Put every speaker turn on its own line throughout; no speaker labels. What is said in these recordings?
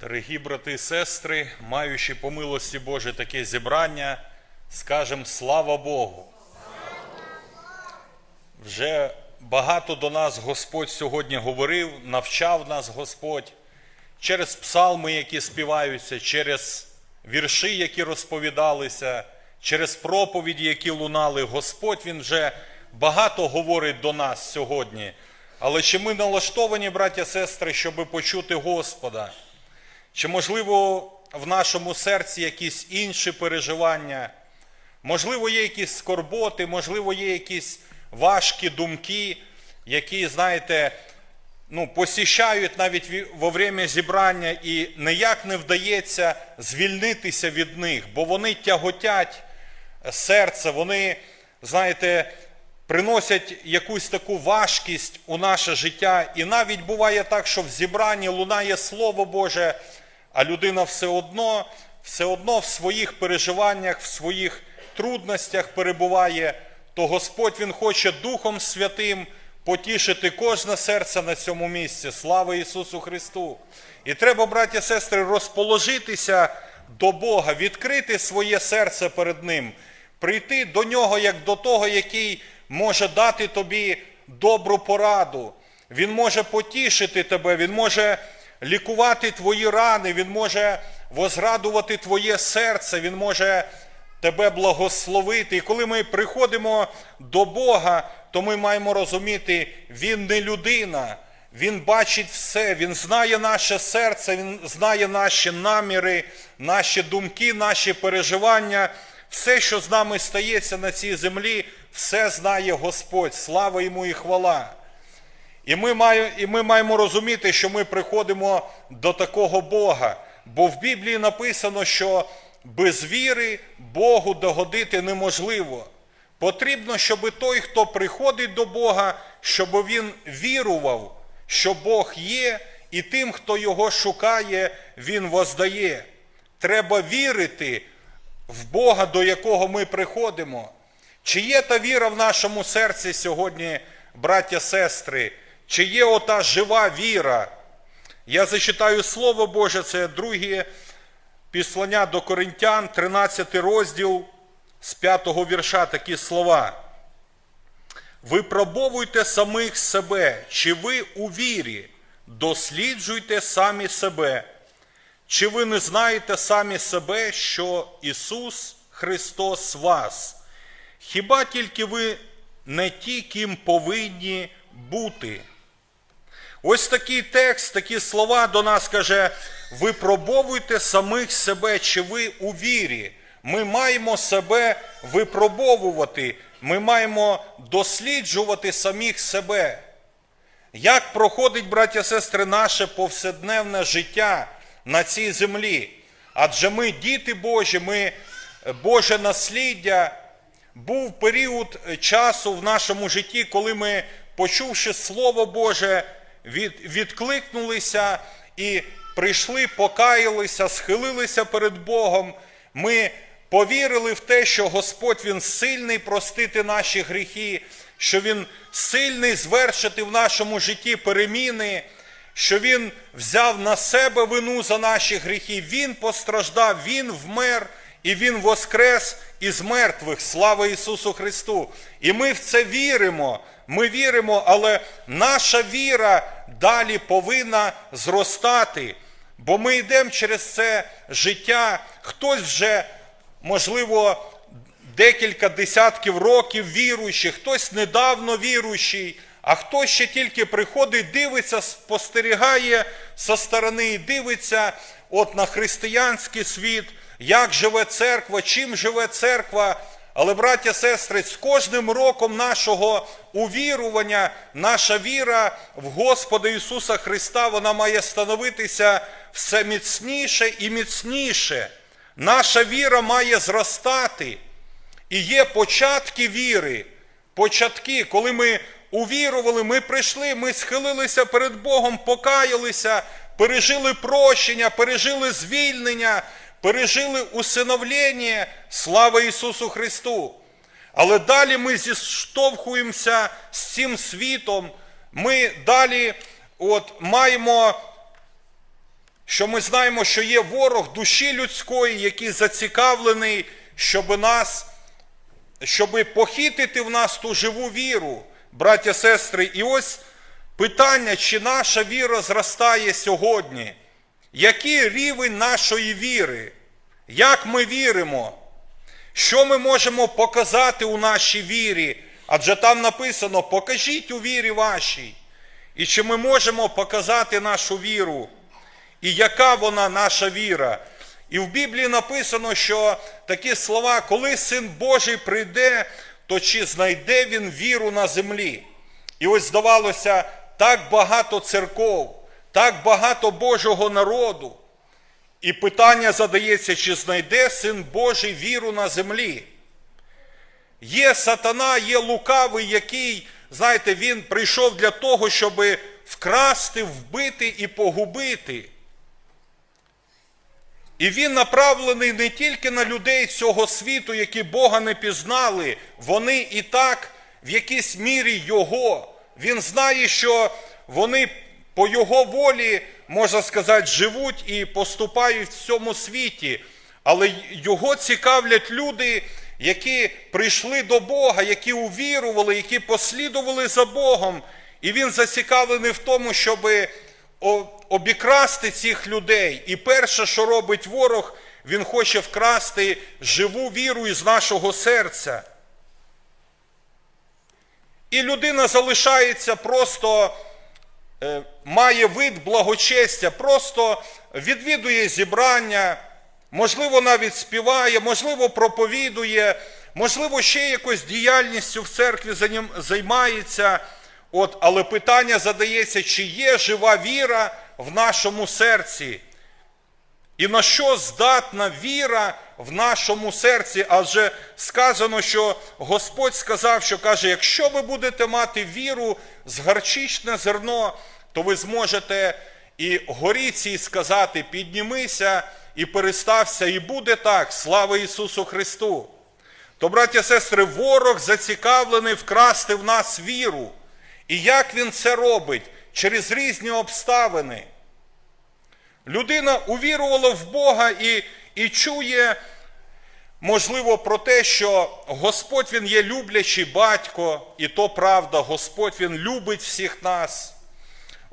Дорогі брати і сестри, маючи по милості Боже таке зібрання, скажемо слава Богу. Вже багато до нас Господь сьогодні говорив, навчав нас Господь через псалми, які співаються, через вірші, які розповідалися, через проповіді, які лунали. Господь Він вже багато говорить до нас сьогодні. Але чи ми налаштовані, браття і сестри, щоб почути Господа? Чи, можливо, в нашому серці якісь інші переживання? Можливо, є якісь скорботи, можливо, є якісь важкі думки, які, знаєте, ну, посіщають навіть ві- во время зібрання і ніяк не вдається звільнитися від них, бо вони тяготять серце, вони, знаєте, приносять якусь таку важкість у наше життя. І навіть буває так, що в зібранні лунає Слово Боже, а людина все одно, все одно в своїх переживаннях, в своїх трудностях перебуває, то Господь Він хоче Духом Святим потішити кожне серце на цьому місці. Слава Ісусу Христу! І треба, браті і сестри, розположитися до Бога, відкрити своє серце перед Ним, прийти до Нього як до того, який може дати тобі добру пораду. Він може потішити тебе, Він може лікувати твої рани, Він може возрадувати твоє серце, Він може тебе благословити. І коли ми приходимо до Бога, то ми маємо розуміти, Він не людина, Він бачить все, Він знає наше серце, Він знає наші наміри, наші думки, наші переживання. Все, що з нами стається на цій землі, все знає Господь. Слава йому і хвала. І ми, маємо, і ми маємо розуміти, що ми приходимо до такого Бога. Бо в Біблії написано, що без віри Богу догодити неможливо. Потрібно, щоб той, хто приходить до Бога, щоб він вірував, що Бог є, і тим, хто його шукає, він воздає. Треба вірити в Бога, до якого ми приходимо. Чи є та віра в нашому серці сьогодні, браття, сестри? Чи є ота жива віра? Я зачитаю Слово Боже, це друге післання до Коринтян, 13 розділ з 5 вірша такі слова. Випробовуйте самих себе, чи ви у вірі, досліджуйте самі себе. Чи ви не знаєте самі себе, що Ісус Христос вас? Хіба тільки ви не ті, ким повинні бути? Ось такий текст, такі слова до нас каже: випробовуйте самих себе, чи ви у вірі. Ми маємо себе випробовувати, ми маємо досліджувати самих себе. Як проходить, браття сестри, наше повседневне життя на цій землі? Адже ми діти Божі, ми Боже насліддя. Був період часу в нашому житті, коли ми, почувши Слово Боже, відкликнулися і прийшли, покаялися, схилилися перед Богом. Ми повірили в те, що Господь Він сильний простити наші гріхи, що Він сильний звершити в нашому житті переміни, що Він взяв на себе вину за наші гріхи. Він постраждав, Він вмер і Він воскрес із мертвих. Слава Ісусу Христу! І ми в це віримо. Ми віримо, але наша віра далі повинна зростати. Бо ми йдемо через це життя. Хтось вже, можливо, декілька десятків років віруючий, хтось недавно віруючий, а хтось ще тільки приходить, дивиться, спостерігає со сторони і дивиться от на християнський світ, як живе церква, чим живе церква. Але, браття, сестри, з кожним роком нашого увірування, наша віра в Господа Ісуса Христа, вона має становитися все міцніше і міцніше. Наша віра має зростати. І є початки віри, початки, коли ми увірували, ми прийшли, ми схилилися перед Богом, покаялися, пережили прощення, пережили звільнення, пережили усиновлення, слава Ісусу Христу. Але далі ми зіштовхуємося з цим світом, ми далі от, маємо що ми знаємо, що є ворог душі людської, який зацікавлений, щоб нас, щоб похитити в нас ту живу віру, браття, сестри. І ось питання, чи наша віра зростає сьогодні? Який рівень нашої віри? Як ми віримо? Що ми можемо показати у нашій вірі? Адже там написано: покажіть у вірі вашій. І чи ми можемо показати нашу віру? І яка вона наша віра? І в Біблії написано, що такі слова, коли син Божий прийде, то чи знайде він віру на землі? І ось здавалося, так багато церков, так багато Божого народу. І питання задається, чи знайде син Божий віру на землі? Є сатана, є лукавий, який, знаєте, він прийшов для того, щоб вкрасти, вбити і погубити. І він направлений не тільки на людей цього світу, які Бога не пізнали, вони і так в якійсь мірі Його. Він знає, що вони по Його волі, можна сказати, живуть і поступають в цьому світі. Але його цікавлять люди, які прийшли до Бога, які увірували, які послідували за Богом. І він зацікавлений в тому, щоб обікрасти цих людей. І перше, що робить ворог, він хоче вкрасти живу віру із нашого серця. І людина залишається просто, має вид благочестя, просто відвідує зібрання, можливо, навіть співає, можливо, проповідує, можливо, ще якось діяльністю в церкві займається. От, Але питання задається, чи є жива віра в нашому серці? І на що здатна віра в нашому серці? Адже сказано, що Господь сказав, що каже, якщо ви будете мати віру з гарчичне зерно, то ви зможете і горіці сказати, піднімися і перестався, і буде так, слава Ісусу Христу. То, браття і сестри, ворог зацікавлений вкрасти в нас віру. І як він це робить? Через різні обставини. Людина увірувала в Бога і і чує, можливо, про те, що Господь Він є люблячий батько, і то правда, Господь Він любить всіх нас.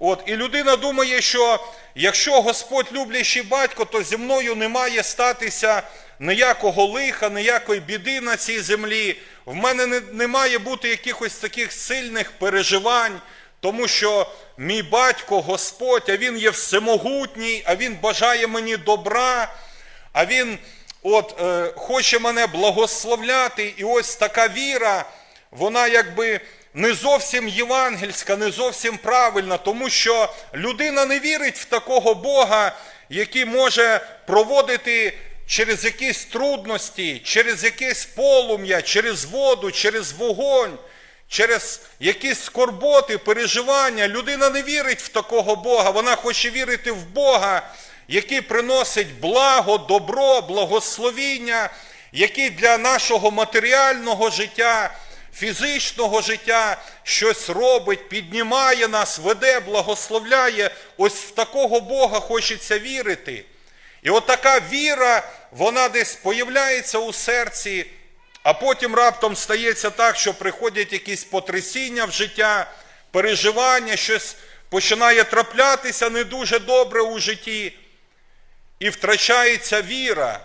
От, І людина думає, що якщо Господь люблячий батько, то зі мною не має статися ніякого лиха, ніякої біди на цій землі. В мене не, не має бути якихось таких сильних переживань, тому що мій батько Господь, а Він є всемогутній, а Він бажає мені добра, а Він от, е, хоче мене благословляти. І ось така віра, вона якби не зовсім євангельська, не зовсім правильна, тому що людина не вірить в такого Бога, який може проводити через якісь трудності, через якесь полум'я, через воду, через вогонь, через якісь скорботи, переживання. Людина не вірить в такого Бога, вона хоче вірити в Бога, який приносить благо, добро, благословіння, який для нашого матеріального життя. Фізичного життя щось робить, піднімає нас, веде, благословляє. Ось в такого Бога хочеться вірити. І от віра, вона десь появляється у серці, а потім раптом стається так, що приходять якісь потрясіння в життя, переживання, щось починає траплятися не дуже добре у житті. І втрачається віра.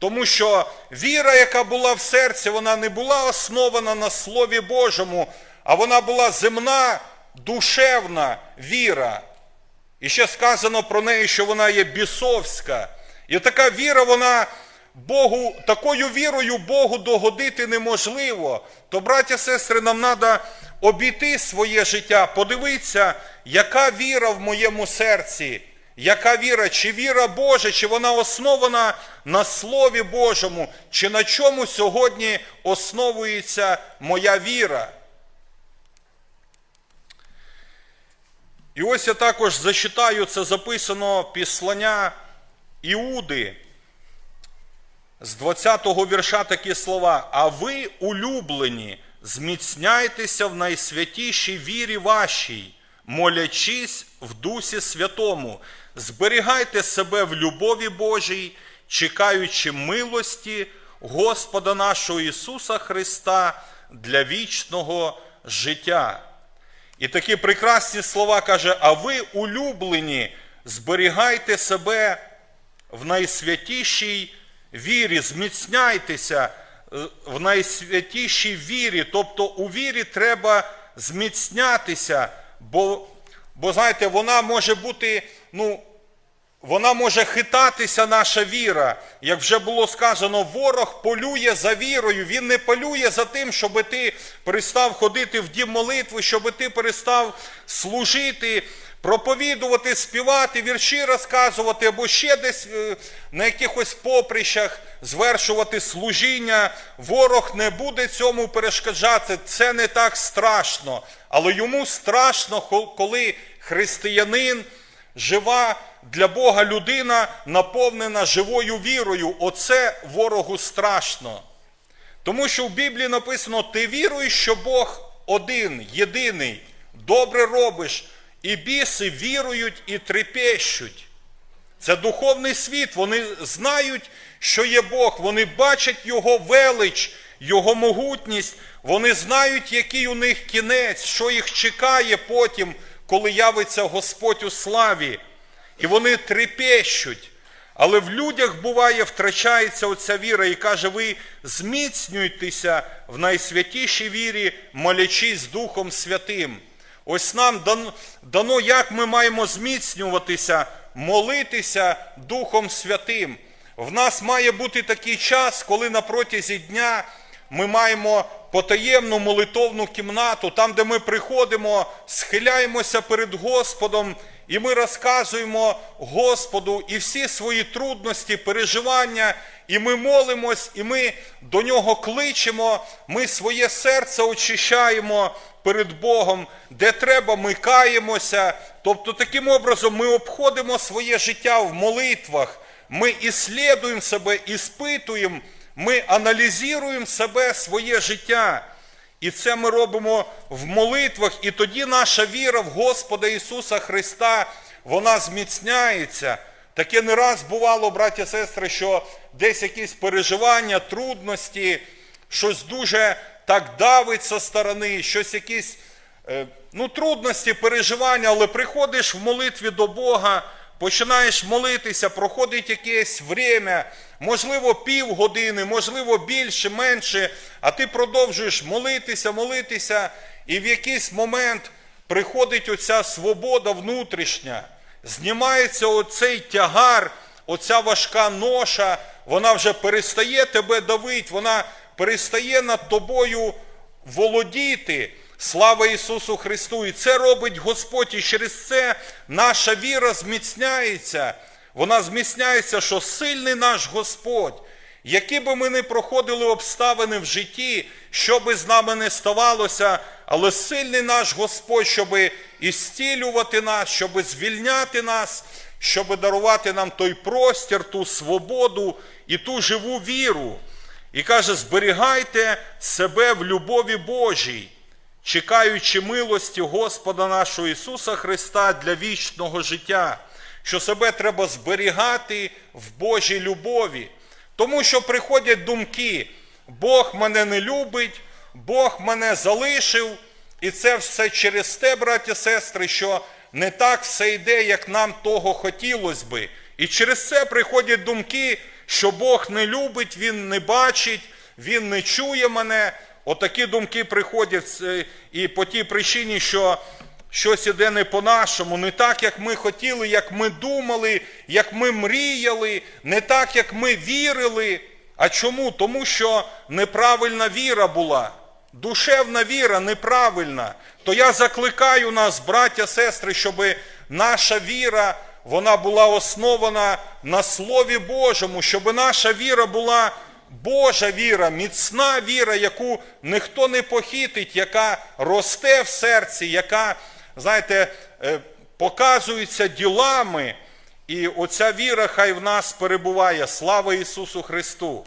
Тому що віра, яка була в серці, вона не була основана на Слові Божому, а вона була земна, душевна віра. І ще сказано про неї, що вона є бісовська. І така віра, вона Богу, такою вірою Богу догодити неможливо. То, браття, сестри, нам треба обійти своє життя, подивитися, яка віра в моєму серці, яка віра, чи віра Божа, чи вона основана на Слові Божому, чи на чому сьогодні основується моя віра. І ось я також зачитаю це записано післання Іуди. З 20-го вірша такі слова. А ви, улюблені, зміцняйтеся в найсвятішій вірі вашій, молячись в Дусі Святому. Зберігайте себе в любові Божій, чекаючи милості Господа нашого Ісуса Христа для вічного життя. І такі прекрасні слова каже: А ви, улюблені, зберігайте себе в найсвятішій вірі, зміцняйтеся е, в найсвятішій вірі. Тобто у вірі треба зміцнятися, бо, бо знаєте, вона може бути, ну, вона може хитатися, наша віра. Як вже було сказано, ворог полює за вірою. Він не полює за тим, щоб ти перестав ходити в дім молитви, щоб ти перестав служити, проповідувати, співати, вірші розказувати, або ще десь е, на якихось поприщах звершувати служіння. Ворог не буде цьому перешкоджати. Це не так страшно. Але йому страшно, коли християнин жива для Бога людина наповнена живою вірою. Оце ворогу страшно. Тому що в Біблії написано: ти віруєш, що Бог один, єдиний, добре робиш, і біси вірують і трепещуть. Це духовний світ. Вони знають, що є Бог, вони бачать Його велич, Його могутність, вони знають, який у них кінець, що їх чекає потім, коли явиться Господь у славі. І вони трепещуть. Але в людях буває, втрачається оця віра і каже, ви зміцнюйтеся в найсвятішій вірі, молячись Духом Святим. Ось нам дано, як ми маємо зміцнюватися, молитися Духом Святим. В нас має бути такий час, коли на протязі дня ми маємо потаємну молитовну кімнату, там, де ми приходимо, схиляємося перед Господом, і ми розказуємо Господу і всі свої трудності, переживання, і ми молимось, і ми до нього кличемо, ми своє серце очищаємо перед Богом, де треба, ми каємося. Тобто, таким образом, ми обходимо своє життя в молитвах, ми іслідуємо себе, іспитуємо, ми аналізуємо себе, своє життя. І це ми робимо в молитвах, і тоді наша віра в Господа Ісуса Христа, вона зміцняється. Таке не раз бувало, браті і сестри, що десь якісь переживання, трудності, щось дуже так давить зі сторони, щось якісь е, ну, трудності, переживання, але приходиш в молитві до Бога, починаєш молитися, проходить якесь время, можливо, півгодини, можливо, більше, менше, а ти продовжуєш молитися, молитися, і в якийсь момент приходить оця свобода внутрішня, знімається оцей тягар, оця важка ноша, вона вже перестає тебе давити, вона перестає над тобою володіти. Слава Ісусу Христу! І це робить Господь, і через це наша віра зміцняється. Вона зміцняється, що сильний наш Господь, які би ми не проходили обставини в житті, що би з нами не ставалося, але сильний наш Господь, щоб ісцілювати нас, щоб звільняти нас, щоб дарувати нам той простір, ту свободу і ту живу віру. І каже: зберігайте себе в любові Божій, чекаючи милості Господа нашого Ісуса Христа для вічного життя, що себе треба зберігати в Божій любові. Тому що приходять думки, Бог мене не любить, Бог мене залишив, і це все через те, браті і сестри, що не так все йде, як нам того хотілося би. І через це приходять думки, що Бог не любить, Він не бачить, Він не чує мене. Отакі думки приходять і по тій причині, що щось іде не по-нашому, не так, як ми хотіли, як ми думали, як ми мріяли, не так, як ми вірили. А чому? Тому що неправильна віра була. Душевна віра неправильна. То я закликаю нас, браття, сестри, щоб наша віра вона була основана на Слові Божому, щоб наша віра була Божа віра, міцна віра, яку ніхто не похитить, яка росте в серці, яка, знаєте, е, показується ділами. І оця віра хай в нас перебуває. Слава Ісусу Христу!